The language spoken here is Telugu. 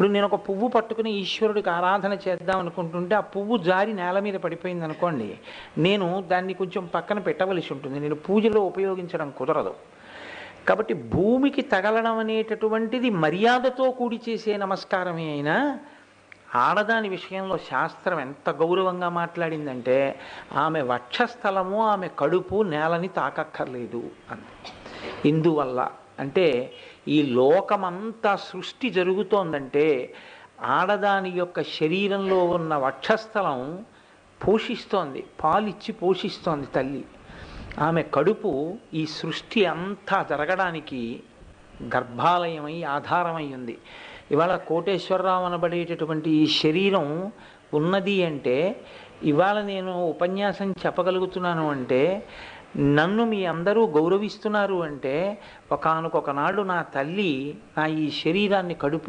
ఇప్పుడు నేను ఒక పువ్వు పట్టుకుని ఈశ్వరుడికి ఆరాధన చేద్దాం అనుకుంటుంటే ఆ పువ్వు జారి నేల మీద పడిపోయింది అనుకోండి నేను దాన్ని కొంచెం పక్కన పెట్టవలసి ఉంటుంది. నేను పూజలో ఉపయోగించడం కుదరదు. కాబట్టి భూమికి తగలడం అనేటటువంటిది మర్యాదతో కూడి చేసే నమస్కారమే అయినా ఆడదాని విషయంలో శాస్త్రం ఎంత గౌరవంగా మాట్లాడిందంటే ఆమె వక్షస్థలము ఆమె కడుపు నేలని తాకక్కర్లేదు అంది. ఇందువల్ల అంటే ఈ లోకమంతా సృష్టి జరుగుతోందంటే ఆడదాని యొక్క శరీరంలో ఉన్న వక్షస్థలం పోషిస్తోంది పాలిచ్చి పోషిస్తోంది తల్లి. ఆమె కడుపు ఈ సృష్టి అంతా జరగడానికి గర్భాలయమై ఆధారమై ఉంది. ఇవాళ కోటేశ్వరరావు అనబడేటటువంటి ఈ శరీరం ఉన్నది అంటే ఇవాళ నేను ఉపన్యాసం చెప్పగలుగుతున్నాను అంటే నన్ను మీ అందరూ గౌరవిస్తున్నారు అంటే ఒకనకొకనాడు నా తల్లి నా ఈ శరీరాన్ని కడుపు